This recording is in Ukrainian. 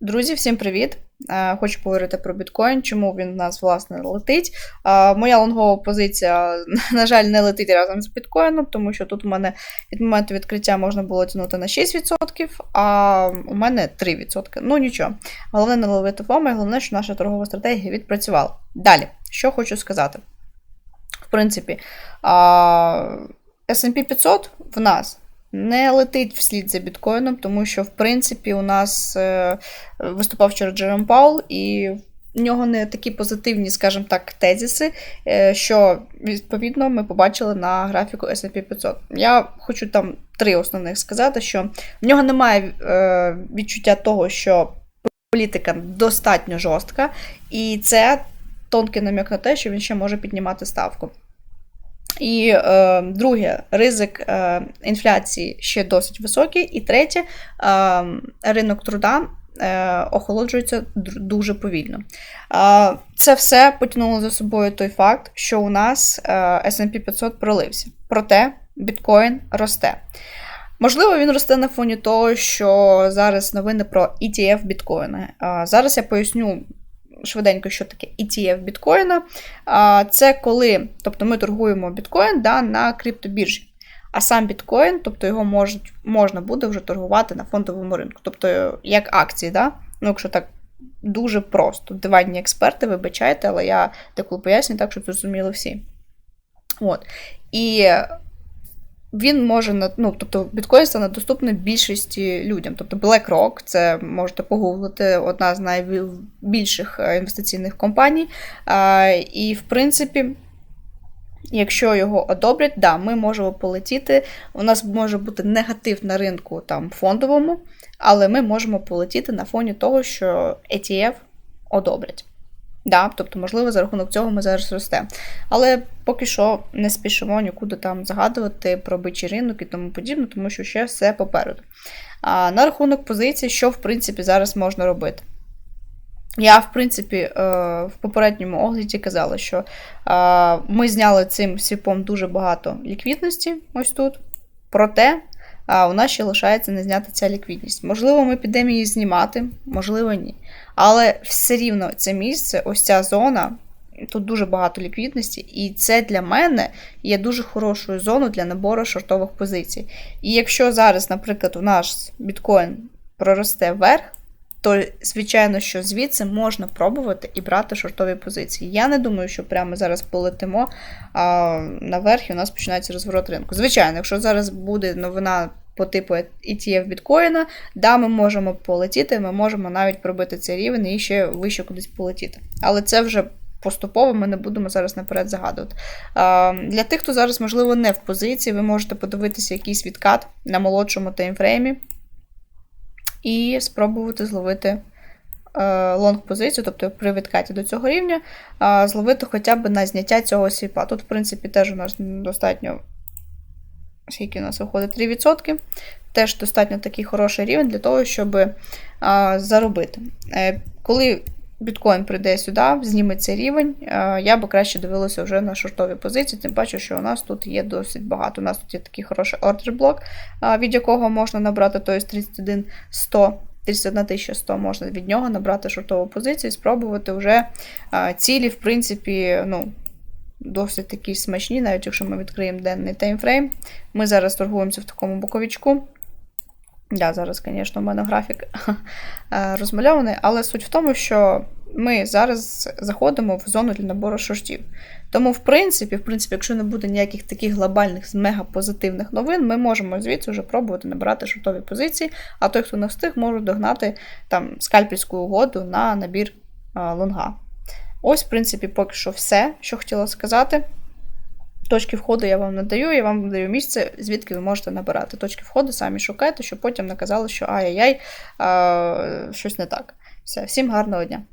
Друзі, всім привіт! Е, Хочу поговорити про біткоін, чому він в нас власне летить. Е, Моя лонгова позиція, на жаль, не летить разом з біткоїном, тому що тут у мене від моменту відкриття можна було тягнути на 6%, а у мене 3%. Ну нічого. Головне не ловити фоми, головне, що наша торгова стратегія відпрацювала. Далі, що хочу сказати. В принципі, SP 500 в нас не летить вслід за біткоїном, тому що, в принципі, у нас е, виступав вчора Джером Паул, і в нього не такі позитивні, скажімо так, тезіси, е, що, відповідно, ми побачили на графіку SP 500. Я хочу там три основних сказати, що в нього немає е, відчуття того, що політика достатньо жорстка, і це тонкий намік на те, що він ще може піднімати ставку. І е, друге, ризик е, інфляції ще досить високий. І третє, е, ринок труда е, охолоджується дуже повільно. Е, це все потягнуло за собою той факт, що у нас е, SP 500 пролився. Проте біткоін росте. Можливо, він росте на фоні того, що зараз новини про ETF біткоїна. Е, зараз я поясню швиденько, що таке ETF біткоїна. Це коли, тобто ми торгуємо біткоін да, на криптобіржі. А сам біткоін, тобто його можуть, можна буде вже торгувати на фондовому ринку. Тобто, як акції, да? ну, якщо так дуже просто. Диванні експерти, вибачайте, але я таку поясню, так, щоб зрозуміли всі. От. І він може ну, тобто біткоін стане доступний більшості людям. Тобто BlackRock, це можете погуглити, одна з найбільших е, інвестиційних компаній. І, в принципі, якщо його одобрять, да, ми можемо полетіти. У нас може бути негатив на ринку там фондовому, але ми можемо полетіти на фоні того, що ETF одобрять. Да, Тобто, можливо, за рахунок цього ми зараз росте. Але поки що не спішимо нікуди там загадувати про бичий ринок і тому подібне, тому що ще все попереду. А На рахунок позиції, що, в принципі, зараз можна робити? Я, в принципі, е, в попередньому огляді казала, що е, ми зняли цим свіпом дуже багато ліквідності ось тут. Проте у нас ще лишається не зняти ця ліквідність. Можливо, ми підемо її знімати, можливо, ні. Але все рівно це місце, ось ця зона, тут дуже багато ліквідності, і це для мене є дуже хорошою зоною для набору шортових позицій. І якщо зараз, наприклад, у наш біткоін проросте вверх, то, звичайно, що звідси можна пробувати і брати шортові позиції. Я не думаю, що прямо зараз полетимо а, наверх і у нас починається розворот ринку. Звичайно, якщо зараз буде новина по типу ETF біткоїна, да, ми можемо полетіти, ми можемо навіть пробити цей рівень і ще вище кудись полетіти. Але це вже. Поступово ми не будемо зараз наперед загадувати. Для тих, хто зараз, можливо, не в позиції, ви можете подивитися якийсь відкат на молодшому таймфреймі і спробувати зловити е, лонг-позицію, тобто при відкаті до цього рівня, зловити хоча б на зняття цього свіпа. Тут, в принципі, теж у нас достатньо, скільки у нас виходить 3%. Теж достатньо такий хороший рівень для того, щоб заробити. Е, коли біткоін прийде сюди, зніме цей рівень, я би краще дивилася вже на шортові позиції, тим паче, що у нас тут є досить багато. У нас тут є такий хороший ордер-блок, від якого можна набрати тобто 31 100. 31 100 можна від нього набрати шортову позицію і спробувати вже цілі, в принципі, ну, досить такі смачні, навіть якщо ми відкриємо денний таймфрейм. Ми зараз торгуємося в такому боковичку. Да, зараз, звісно, у мене графік розмальований, але суть в тому, що ми зараз заходимо в зону для набору шортів. Тому, в принципі, в принципі, якщо не буде ніяких таких глобальних мегапозитивних новин, ми можемо звідси вже пробувати набирати шортові позиції, а той, хто не встиг, може догнати там скальпільську угоду на набір а, лонга. Ось, в принципі, поки що все, що хотіла сказати. Точки входу я вам надаю, я вам даю місце, звідки ви можете набирати. Точки входу самі шукайте, щоб потім не казали, що ай-яй-яй, щось не так. Все, всім гарного дня!